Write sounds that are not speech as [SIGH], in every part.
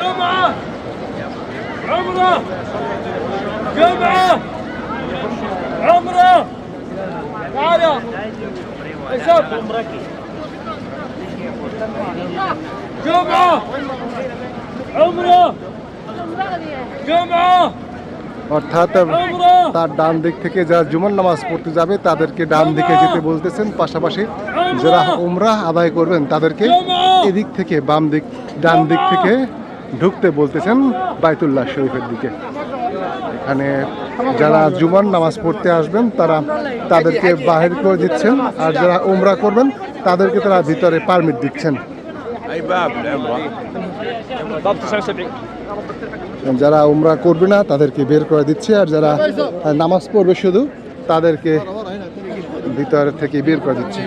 جمعة عمرة جمعة عمرة تعال يا حساب جمعة عمرة جمعة অর্থাৎ عمرة তার ডান দিক থেকে যারা জুমার নামাজ পড়তে যাবে তাদেরকে ডান দিকে যেতে বলতেছেন পাশাপাশি যারা উমরা আদায় করবেন তাদেরকে এদিক থেকে বাম দিক ডান দিক থেকে ঢুকতে বলতেছেন বাইতুল্লাহ শরীফের দিকে। এখানে যারা জুমার নামাজ পড়তে আসবেন, তারা তাদেরকে বাহির করে দিচ্ছেন, আর যারা উমরা করবেন, তাদেরকে তারা ভিতরে পারমিট দিচ্ছেন। যারা উমরা করবে না, তাদেরকে বের করে দিচ্ছে, আর যারা নামাজ পড়বে শুধু, তাদেরকে ভিতর থেকে বের করে দিচ্ছে।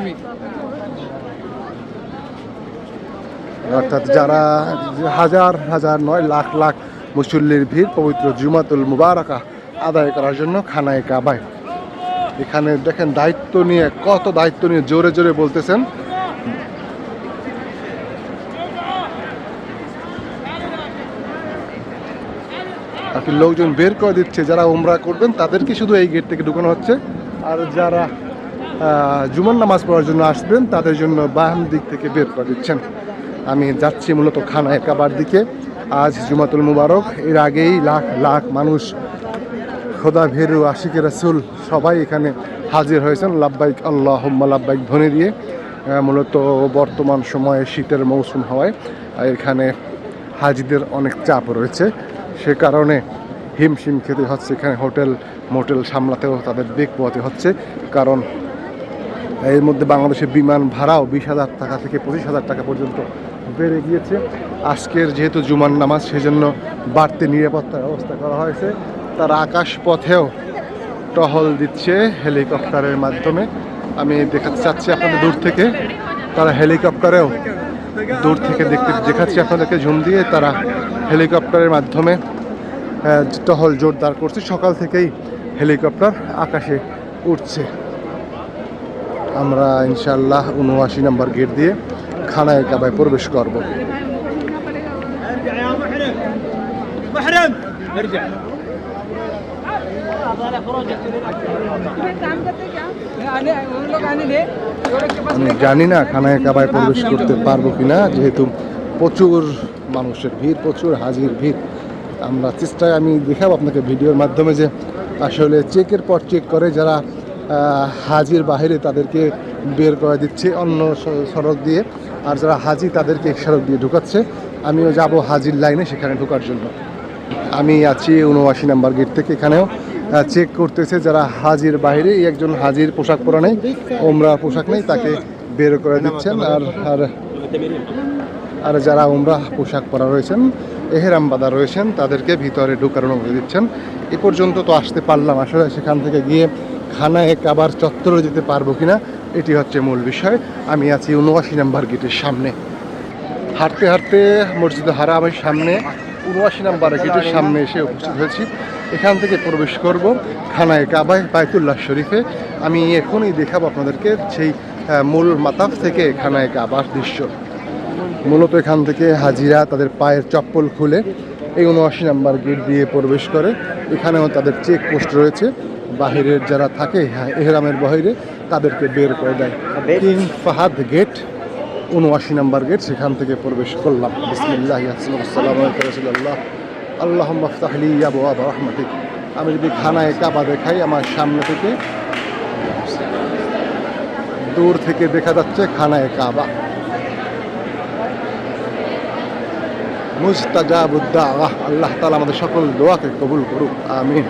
অর্থাৎ যারা হাজার হাজার নয়, লাখ লাখ মুসল্লির ভিড় পবিত্র জুমাতুল মুবারকা আদায় করার জন্য খানায় কাবায়। এখানে দেখেন দায়িত্ব নিয়ে, কত দায়িত্ব নিয়ে জোরে জোরে বলতেছেন। আর কি লোকজন বের করে দিচ্ছে, যারা উমরা করবেন তাদেরকে শুধু এই গেট থেকে ঢুকানো হচ্ছে। আর যারা জুমার নামাজ পড়ার জন্য আসবেন তাদের জন্য বাম দিক থেকে বের করে দিচ্ছেন। আমি যাচ্ছি মূলত খানায় কাবার দিকে। আজ জুমাতুল মুবারক, এর আগেই লাখ লাখ মানুষ, খোদা ভেরু আশিকে রাসুল, সবাই এখানে হাজির হয়েছেন। লাব্বাইক আল্লাহ লাব্বাইক ধ্বনি দিয়ে মূলত বর্তমান সময়ে শীতের মৌসুম হওয়ায় এখানে হাজিদের অনেক চাপ রয়েছে। সে কারণে হিমশিম খেতে হচ্ছে, এখানে হোটেল, মোটেল সামলাতেও তাদের বেগ পোয়াতে হচ্ছে। কারণ এর মধ্যে বাংলাদেশের বিমান ভাড়াও বিশ হাজার টাকা থেকে পঁচিশ হাজার টাকা পর্যন্ত বেড়ে গিয়েছে। আজকের যেহেতু জুমার নামাজ, সেজন্য বাড়তি নিরাপত্তার ব্যবস্থা করা হয়েছে। তারা আকাশ পথেও টহল দিচ্ছে হেলিকপ্টারের মাধ্যমে। আমি দেখাতে চাচ্ছি আপনাদের দূর থেকে। তারা হেলিকপ্টারেও দূর থেকে দেখতে দেখাচ্ছি আপনাদেরকে, ঝুম দিয়ে তারা হেলিকপ্টারের মাধ্যমে টহল জোরদার করছে। সকাল থেকেই হেলিকপ্টার আকাশে উঠছে আমরা ইনশাল্লাহ উনআশি নম্বর গেট দিয়ে খানায় কাবায় প্রবেশ করব। আমি জানি না খানায় কাবায় প্রবেশ করতে পারব কিনা, যেহেতু প্রচুর মানুষের ভিড়, প্রচুর হাজির ভিড়। আমরা চেষ্টায়, আমি দেখাবো আপনাকে ভিডিওর মাধ্যমে যে আসলে চেকের পর চেক করে যারা হাজির বাহিরে তাদেরকে বের করে দিচ্ছে অন্য সড়ক দিয়ে। আর যারা হাজি তাদেরকে সড়ক দিয়ে ঢুকাচ্ছে। আমিও যাব হাজির লাইনে সেখানে ঢোকার জন্য। আমি আছি উনআশি নাম্বার গেট থেকে এখানেও। চেক করতেছে যারা হাজির বাইরে একজন হাজির পোশাক পরা নেই, ওমরা পোশাক নেই, তাকে বের করে দিচ্ছেন। আর আর আর যারা ওমরা পোশাক পরা রয়েছেন এহেরাম বাদা রয়েছেন, তাদেরকে ভিতরে ঢোকার অনুমতি দিচ্ছেন। এ পর্যন্ত তো আসতে পারলাম, আসলে সেখান থেকে গিয়ে খানায় আবার চত্বরে যেতে পারব কিনা এটি হচ্ছে মূল বিষয়। আমি আছি উনআশি নাম্বার গেটের সামনে। হাঁটতে হাঁটতে মসজিদ হারামের সামনে উনআশি নাম্বার গেটের সামনে এসে উপস্থিত হয়েছি। এখান থেকে প্রবেশ করব খানায় কাবায় বায়তুল্লাহ শরীফে। আমি এখনই দেখাবো আপনাদেরকে সেই মূল মাতাফ থেকে খানায় কাবার দৃশ্য। মূলত এখান থেকে হাজিরা তাদের পায়ের চপ্পল খুলে এই উনআশি নাম্বার গেট দিয়ে প্রবেশ করে। এখানেও তাদের চেক পোস্ট রয়েছে। বাহিরের যারা থাকে হ্যাঁ, এহরামের বাহিরে তাদেরকে বের করে দেয়। কিং ফাহাদ গেট উনআশি নাম্বার গেট সেখান থেকে প্রবেশ করলাম। বিসমিল্লাহ আসসালামু আলাইকুম আল্লাহ মাফতাহলি আবু আবা রহমাতিক। আমি যদি খানায় কাবা দেখাই আমার সামনে থেকে দূর থেকে দেখা যাচ্ছে খানায় কাবা। মুস্তাজাবুদ্দাওয়াহ আল্লাহ তালা আমাদের সকল দোয়াকে কবুল করুক আমিন।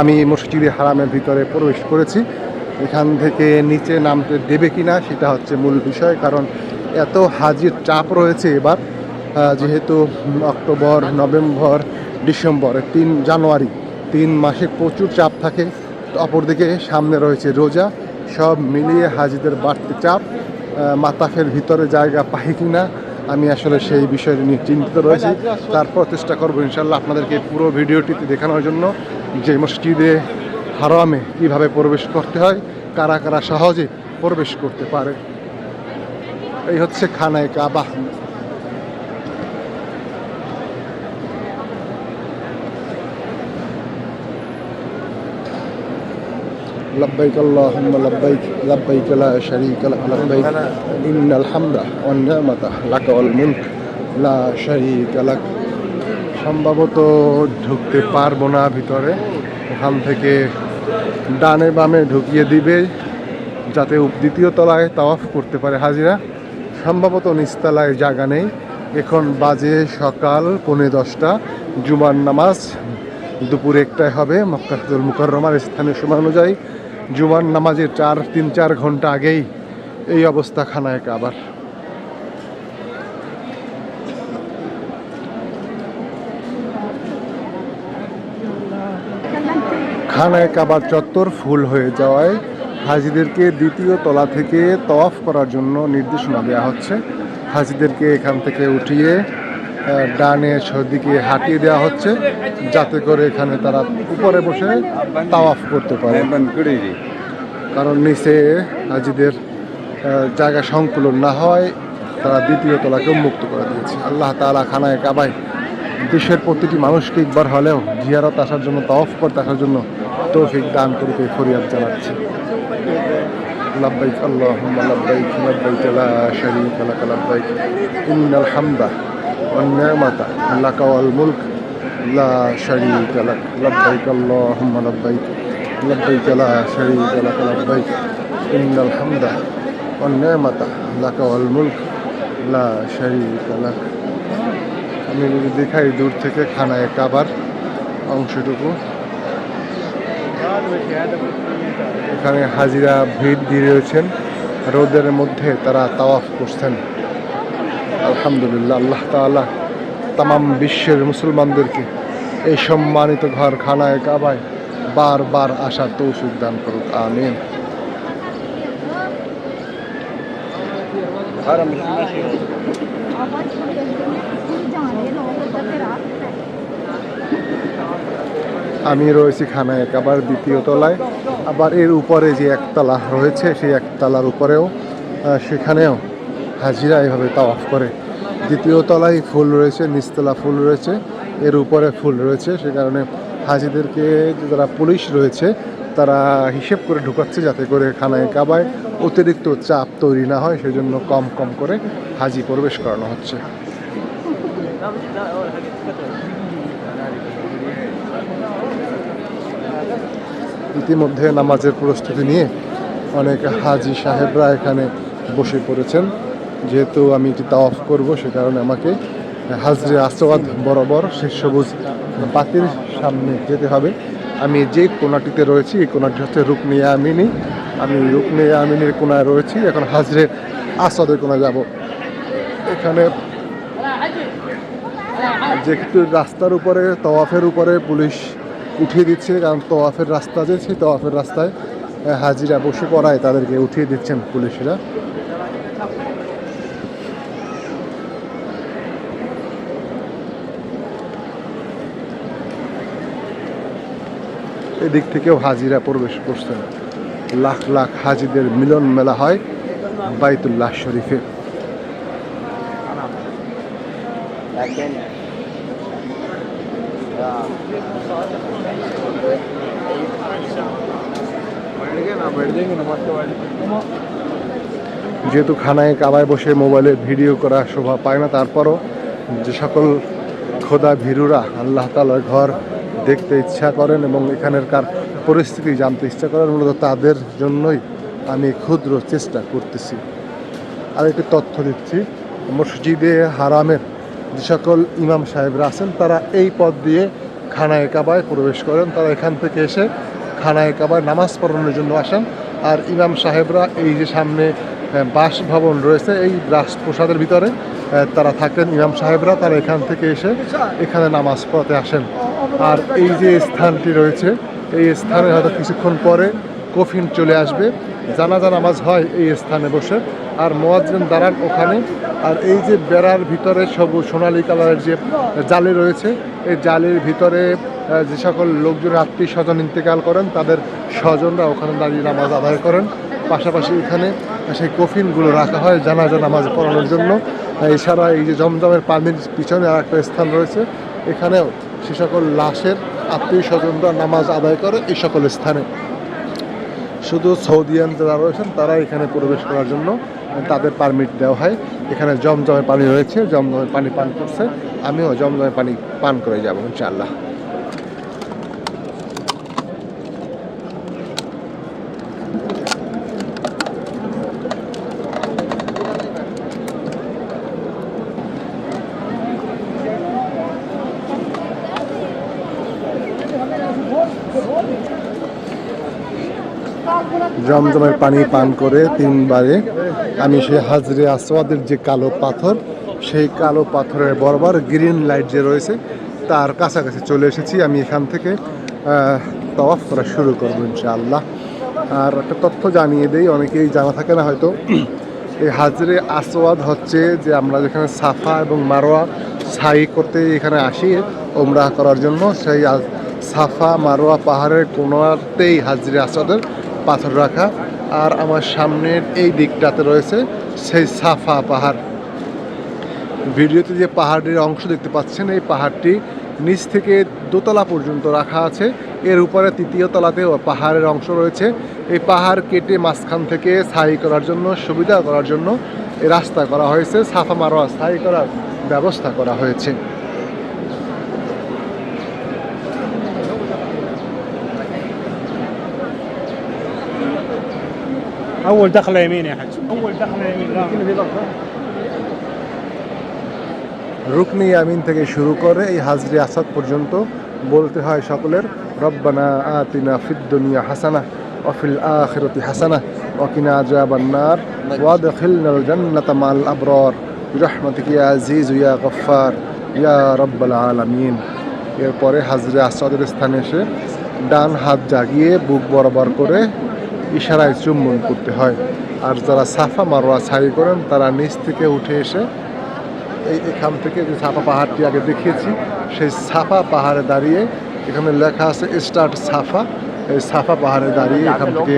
আমি মসজিদে হারামের ভিতরে প্রবেশ করেছি। এখান থেকে নিচে নামতে দেবে কিনা সেটা হচ্ছে মূল বিষয়, কারণ এত হাজির চাপ রয়েছে এবার যেহেতু অক্টোবর, নভেম্বর, ডিসেম্বর, তিন জানুয়ারি, তিন মাসে প্রচুর চাপ থাকে। অপরদিকে সামনে রয়েছে রোজা, সব মিলিয়ে হাজিদের বাড়তি চাপ মাতাফের ভিতরে জায়গা পাই কিনা, আমি আসলে সেই বিষয়টি নিয়ে চিন্তিত রয়েছি। তারপর চেষ্টা করব ইনশাল্লাহ আপনাদেরকে পুরো ভিডিওটিতে দেখানোর জন্য। যে মসজিদে হারামে কীভাবে প্রবেশ করতে হয় কারা কারা সহজে প্রবেশ করতে পারে এই হচ্ছে খানায় কাবা لبيك اللهم لبيك لبيك لا شريك لك لبيك إن الحمد والنعمة لك والملك لا شريك لك সম্ভবত ঢুকতে পারব না ভিতরে। ওখান থেকে ডানে বামে ঢুকিয়ে দিবে, যাতে দ্বিতীয় তলায় তাওয়াফ করতে পারে হাজিরা। সম্ভবত নিচতলায় জায়গা নেই। এখন বাজে সকাল পৌনে দশটা। জুমার নামাজ দুপুর একটায় হবে। মক্কাতুল মুকররমার স্থানীয় সময় অনুযায়ী জুমার নামাজের চার, তিন, চার ঘণ্টা আগেই এই অবস্থা খানায় কাবার। খানায় কাবার চত্বর ফুল হয়ে যাওয়ায় হাজিদেরকে দ্বিতীয় তলা থেকে তওয়াফ করার জন্য নির্দেশনা দেওয়া হচ্ছে। হাজিদেরকে এখান থেকে উঠিয়ে ডানে সদিকে হাঁটিয়ে দেওয়া হচ্ছে যাতে করে এখানে তারা উপরে বসে তাওয়াফ করতে পারে। কারণ নিচে হাজিদের জায়গা সংকুলন না হয় তারা দ্বিতীয় তলাকে মুক্ত করে দিয়েছে। আল্লাহ তাআলা খানায় কাবায় দেশের প্রতিটি মানুষকে একবার হলেও জিয়ারত আসার জন্য তওয়াফ করতে আসার জন্য তৌফিক দান করতে ফরিয়াদ জানাচ্ছি لبيك اللهم لبيك لبيك لا شريك لك لبيك إن الحمد والنعمة لك والملك لا شريك لك لبيك اللهم لبيك لبيك لا شريك لك لبيك إن الحمد والنعمة لك والملك لا شريك لك আমি যদি দেখাই দূর থেকে খানায় কাবার অংশটুকু এখানে হাজিরা, ভিড় দিয়ে রয়েছেন। রোদের মধ্যে তারা তাওয়াফ করছেন। আলহামদুলিল্লাহ, আল্লাহ তাআলা তামাম বিশ্বের মুসলমানদেরকে এই সম্মানিত ঘর খানায় কাবায় বারবার আসার তৌফিক দান করুক, আমিন। जाने আমি রয়েছি খানায় কাবার দ্বিতীয় তলায়। আবার এর উপরে যে একতলা রয়েছে, সেই একতলার উপরেও সেখানেও হাজিরা এভাবে তাওয়াফ করে। দ্বিতীয় তলায় ফুল রয়েছে, নিচতলা ফুল রয়েছে, এর উপরে ফুল রয়েছে। সে কারণে হাজিদেরকে যারা পুলিশ রয়েছে, তারা হিসেব করে ঢুকাচ্ছে যাতে করে খানায় কাবায় অতিরিক্ত চাপ তৈরি না হয়, সেজন্য কম কম করে হাজি প্রবেশ করানো হচ্ছে। ইতিমধ্যে নামাজের প্রস্তুতি নিয়ে অনেক হাজি সাহেবরা এখানে বসে পড়েছেন। যেহেতু আমি এটি তাওয়াফ করব, সে কারণে আমাকে হাজরে আসওয়াদ বরাবর শেষ সবুজ বাতির সামনে যেতে হবে। আমি যে কোনাটিতে রয়েছি, এই কোনাটি হচ্ছে রুকনিয়া আমিনি। আমি রুকনিয়া আমিনের কোনায় রয়েছি, এখন হাজরে আসাদের কোনায় যাব। এখানে যেহেতু রাস্তার উপরে, তওয়াফের উপরে পুলিশ উঠিয়ে দিচ্ছে, কারণ তওয়াফের রাস্তা যে, সেই তওয়াফের রাস্তায় হাজিরা বসে পড়ায় তাদেরকে উঠিয়ে দিচ্ছেন পুলিশরা। এদিক থেকেও হাজিরা প্রবেশ করছেন লাখ লাখ হাজিদের মিলন মেলা হয় বাইতুল্লাহ শরীফে। যেহেতু খানায় কাবায় বসে মোবাইলে ভিডিও করা শোভা পায় না, তারপরও যে সকল খোদা ভীরুরা আল্লাহ তালার ঘর দেখতে ইচ্ছা করেন এবং এখানেরকার পরিস্থিতি জানতে ইচ্ছা করেন, মূলত তাদের জন্যই আমি ক্ষুদ্র চেষ্টা করতেছি। আর একটি তথ্য দিচ্ছি, মসজিদে হারামের যে সকল ইমাম সাহেবরা আছেন, তারা এই পথ দিয়ে খানায় কাবায় প্রবেশ করেন। তারা এখান থেকে এসে খানায় কাবায় নামাজ পড়ানোর জন্য আসেন। আর ইমাম সাহেবরা এই যে সামনে বাসভবন রয়েছে, এই রাজপ্রসাদের ভিতরে তারা থাকেন ইমাম সাহেবরা তারা এখান থেকে এসে এখানে নামাজ পড়াতে আসেন। আর এই যে স্থানটি রয়েছে, এই স্থানে হয়তো কিছুক্ষণ পরে কফিন চলে আসবে। জানাজা নামাজ হয় এই স্থানে বসে। আর মোয়াজ্জিন দাঁড়ান ওখানে। আর এই যে বেড়ার ভিতরে সবুজ সোনালী কালারের যে জালি রয়েছে, এই জালির ভিতরে যে সকল লোকজন আত্মীয় স্বজন ইন্তেকাল করেন, তাদের স্বজনরা ওখানে দাঁড়িয়ে নামাজ আদায় করেন। পাশাপাশি এখানে সেই কফিনগুলো রাখা হয় জানাজা নামাজ পড়ানোর জন্য। এছাড়া এই যে জমজমের পানির পিছনে আর একটা স্থান রয়েছে। এখানেও সে সকল লাশের আত্মীয় স্বজনরা নামাজ আদায় করে এই সকল স্থানে। শুধু সৌদিয়ান যারা রয়েছেন, তারা এখানে প্রবেশ করার জন্য তাদের পারমিট দেওয়া হয়। এখানে জমজমের পানি রয়েছে জমজমের পানি পান করছে। আমিও জমজমের পানি পান করে যাব, ইনশাআল্লাহ। জমজমের পানি পান করে তিনবারে আমি সেই হাজরে আসওয়াদের যে কালো পাথর, সেই কালো পাথরের বরাবর গ্রিন লাইট যে রয়েছে, তার কাছাকাছি চলে এসেছি। আমি এখান থেকে তওয়াফ করা শুরু করব ইনশাআল্লাহ। আর একটা তথ্য জানিয়ে দেই, অনেকেই জানা থাকে না হয়তো। [CLEARS THROAT] এই হাজরে আসওয়াদ হচ্ছে যে আমরা যেখানে সাফা এবং মারোয়া ছাই করতে এখানে আসি ওমরাহ করার জন্য। সেই সাফা মারোয়া পাহাড়ের কোনোতেই হাজরে আসওয়াদের পাথর রাখা। আর আমার সামনের এই দিকটাতে রয়েছে সেই সাফা পাহাড়। ভিডিওতে যে পাহাড়ের অংশ দেখতে পাচ্ছেন, এই পাহাড়টি নিচ থেকে দোতলা পর্যন্ত রাখা আছে। এর উপরে তৃতীয় তলাতেও পাহাড়ের অংশ রয়েছে। এই পাহাড় কেটে মাঝখান থেকে ছাই করার জন্য, সুবিধা করার জন্য রাস্তা করা হয়েছে। সাফা মারোয়া ছাই করার ব্যবস্থা করা হয়েছে। اول دخله يمين يا حاج اول دخله يمين لا রুকনি আমিন থেকে শুরু করে এই হাজরি আসাদ পর্যন্ত বলতে হয় সকলের রব্বানা আতিনা ফিদ দুনিয়া হাসানা ওয়াফিল আখিরাতি হাসানা ওয়াকিনা আযাবান নার ওয়াদখিলনাল জান্নাতা মাল আবরার বিরহমাতিকা ইয়া আজিজ ইয়া গফফার ইয়া রাব্বাল আলামিন এরপরে হাজরে আসাদের স্থানে এসে ডান হাত জাগিয়ে বুক বরাবর করে ইশারায় চুম্বন করতে হয়। আর যারা সাফা মারোয়া ছাই করেন, তারা নিচ থেকে উঠে এসে এই এখান থেকে যে সাফা পাহাড়টি আগে দেখিয়েছি, সেই সাফা পাহাড়ে দাঁড়িয়ে এখানে লেখা আছে, স্টার্ট সাফা। এই সাফা পাহাড়ে দাঁড়িয়ে এখান থেকে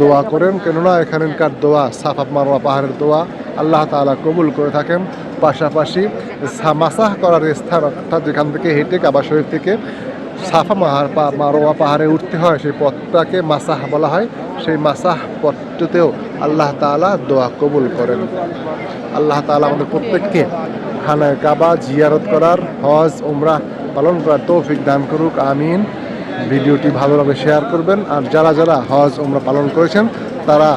দোয়া করেন। কেননা এখানকার দোয়া, সাফা মারোয়া পাহাড়ের দোয়া আল্লাহ তাআলা কবুল করে থাকেন। পাশাপাশি মাসাহ করার স্থান অর্থাৎ যেখান থেকে হেঁটে কাবা শরীফ থেকে সাফা মাহার পা মারোয়া পাহাড়ে উঠতে হয়, সেই পথটাকে মাসাহ বলা হয়। সেই মাসাহ পথটিতেও আল্লাহ তাআলা দোয়া কবুল করেন। আল্লাহ তাআলা আমাদের প্রত্যেককে খানায় কাবা জিয়ারত করার হজ, উমরা পালন করার তৌফিক দান করুক, আমিন। ভিডিওটি ভালোভাবে শেয়ার করবেন। আর যারা যারা হজ, উমরা পালন করেছেন, তারা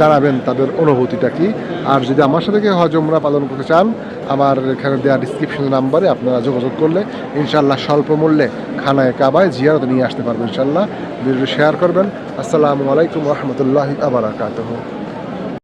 জানাবেন তাদের অনুভূতিটা কি? আর যদি আমার সাথে কেউ হজ উমরা পালন করতে চান, আমার এখানে দেওয়া ডিসক্রিপশন নাম্বারে আপনারা যোগাযোগ করলে ইনশাল্লাহ স্বল্প মূল্যে খানায় কাবায় জিয়ারত নিয়ে আসতে পারবেন ইনশাল্লাহ ভিডিও শেয়ার করবেন। আসসালামু আলাইকুম রহমতুল্লাহ আবরাকাতহ